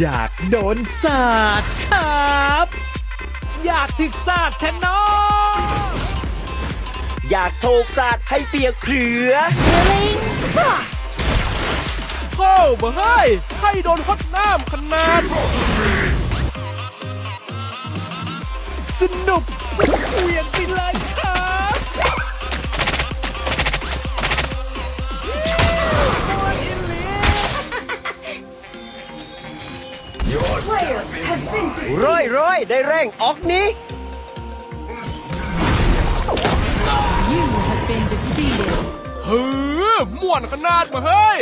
อยากโดนสาดครับ อยากถึกสาดแทนน้องอยากโทกสาดให้เปียกเขือโอ้บ่เฮ้ยให้โดนฮดน้ำขนาด สนุกสุดเหวียงไปเลยครับ ร้อยร้อยได้แรงออกนี้ You have been defeated. เฮ้อม่วนขนาดบ่เฮ้ย